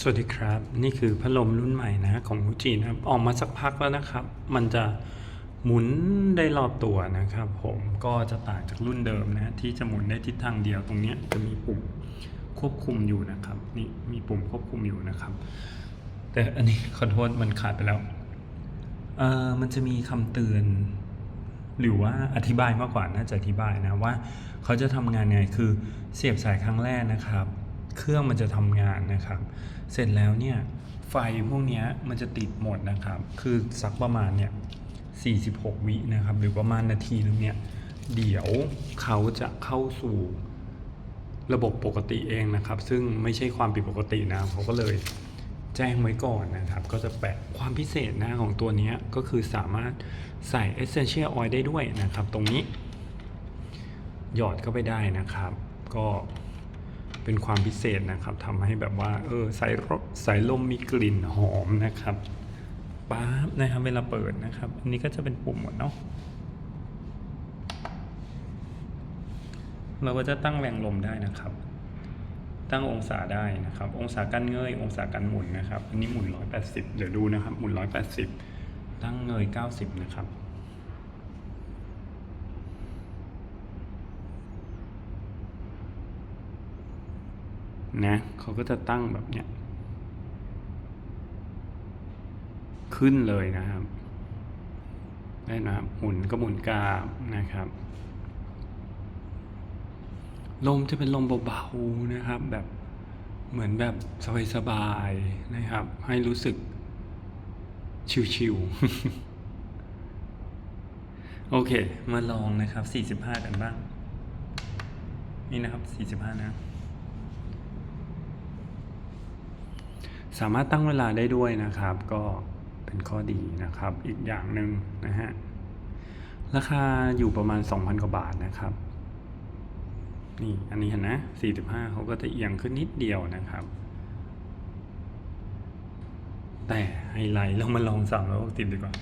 สวัสดีครับ นี่คือพัดลมรุ่นใหม่นะของมูจินะครับ ออกมาสักพักแล้วนะครับ มันจะหมุนได้รอบตัวนะครับ ผมก็จะต่างจากรุ่นเดิมนะที่จะหมุนได้ทิศทางเดียวตรงนี้จะมีปุ่มควบคุมอยู่นะครับ นี่มีปุ่มควบคุมอยู่นะครับ แต่อันนี้ขอโทษมันขาดไปแล้วเออมันจะมีคำเตือนหรือว่าอธิบายมากกว่าน่าจะอธิบายนะว่า เขาจะทำงานไงคือเสียบสายครั้งแรกนะครับ เครื่องมันจะทำงานนะครับ เสร็จแล้วเนี่ยไฟพวกนี้มันจะติดหมดนะครับ คือสักประมาณเนี่ย46 วินะครับ หรือประมาณนาทีนึงเนี่ย เดี๋ยวเขาจะเข้าสู่ระบบปกติเองนะครับ ซึ่งไม่ใช่ความผิดปกตินะเขาก็เลยแจ้งไว้ก่อนนะครับ ก็จะแปะความพิเศษนะของตัวนี้ก็คือสามารถใส่ Essential Oil ได้ด้วยนะครับ ตรงนี้ หยอดเข้าไปได้นะครับ ก็ เป็นความพิเศษนะครับทำให้แบบว่าเออสายรสายลมมีกลิ่นหอมนะครับป๊าบนะครับเวลาเปิดนะครับ อันนี้ก็จะเป็นปุ่มหมดเนาะเราก็จะตั้งแรงลมได้นะครับ ตั้งองศาได้นะครับ องศาการเงย องศาการหมุนนะครับ อันนี้หมุน 180 เดี๋ยวดูนะครับ หมุน 180 ตั้งเงย 90 นะครับ นะเขาก็จะตั้งแบบเนี้ยขึ้นเลยนะครับได้นะครับหมุนก็หมุนกาบนะครับ ลมจะเป็นลมเบาๆนะครับ แบบเหมือนแบบสบายๆนะครับ ให้รู้สึกชิวๆโอเค มาลองนะครับ 45 กันบ้าง นี่นะครับ 45 นะ สามารถตั้งเวลาได้ด้วยนะครับ ก็เป็นข้อดีนะครับ อีกอย่างหนึ่งนะฮะ ราคาอยู่ประมาณ 2,000 กว่าบาทนะครับ นี่อันนี้เห็นนะ 45 เขาก็จะเอียงขึ้นนิดเดียวนะครับ แต่ไฮไลท์เรามาลอง 360 ดีกว่า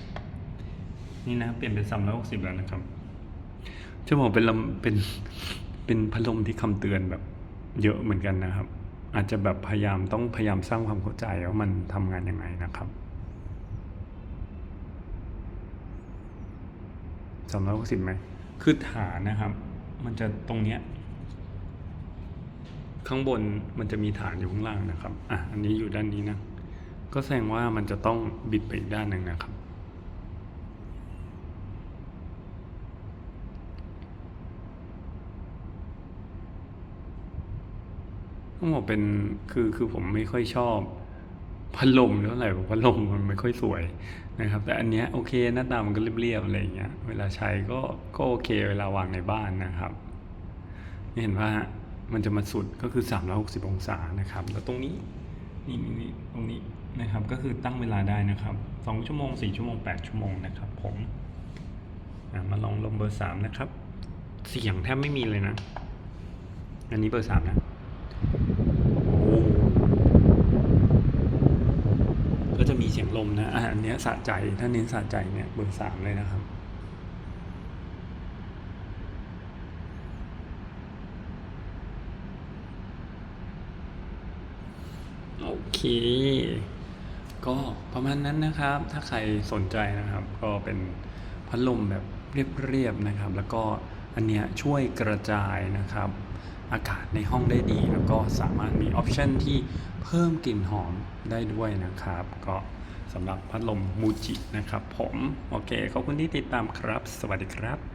นี่นะ เปลี่ยนเป็น 360 แล้วนะครับ จะบอกเป็นลำเป็นเป็นพัดลมที่คำเตือนแบบเยอะเหมือนกันนะครับ อาจจะแบบพยายามต้องพยายามสร้างความเข้าใจว่ามันทำงานยังไงนะครับสามร้อยหกสิบไหมคือฐานนะครับ มันจะตรงเนี้ยข้างบนมันจะมีฐานอยู่ข้างล่างนะครับ อะ อันนี้อยู่ด้านนี้นะ ก็แสดงว่ามันจะต้องบิดไปอีกด้านหนึ่งนะครับ ต้องบอกเป็นคือคือผมไม่ค่อยชอบพัดลมเท่าไหร่พัดลมมันไม่ค่อยสวยนะครับ แต่อันเนี้ยโอเคหน้าตามันก็เรียบๆอะไรอย่างเงี้ย เวลาใช้ก็ก็โอเค เวลาวางในบ้านนะครับนี่เห็นว่ามันจะมาสุดก็คือ 360 องศานะครับ แล้วตรงนี้นี่นี่ตรงนี้นะครับก็คือตั้งเวลาได้นะครับ 2 ชั่วโมง 4 ชั่วโมง 8 ชั่วโมงนะครับ ผมมาลองลมเบอร์ 3 นะครับ เสียงแทบไม่มีเลยนะ อันนี้เบอร์ 3 นะ โอ้ ก็จะมีเสียงลมนะอันนี้สะใจถ้าเน้นสะใจเนี่ยเบอร์สามเลยนะครับโอเค ก็ประมาณนั้นนะครับ ถ้าใครสนใจนะครับ ก็เป็นพัดลมแบบเรียบๆนะครับ แล้วก็อันเนี้ยช่วยกระจายนะครับ อากาศในห้องได้ดี แล้วก็สามารถมีออปชันที่เพิ่มกลิ่นหอมได้ด้วยนะครับ ก็สำหรับพัดลมมูจินะครับผม โอเค ขอบคุณที่ติดตามครับ สวัสดีครับ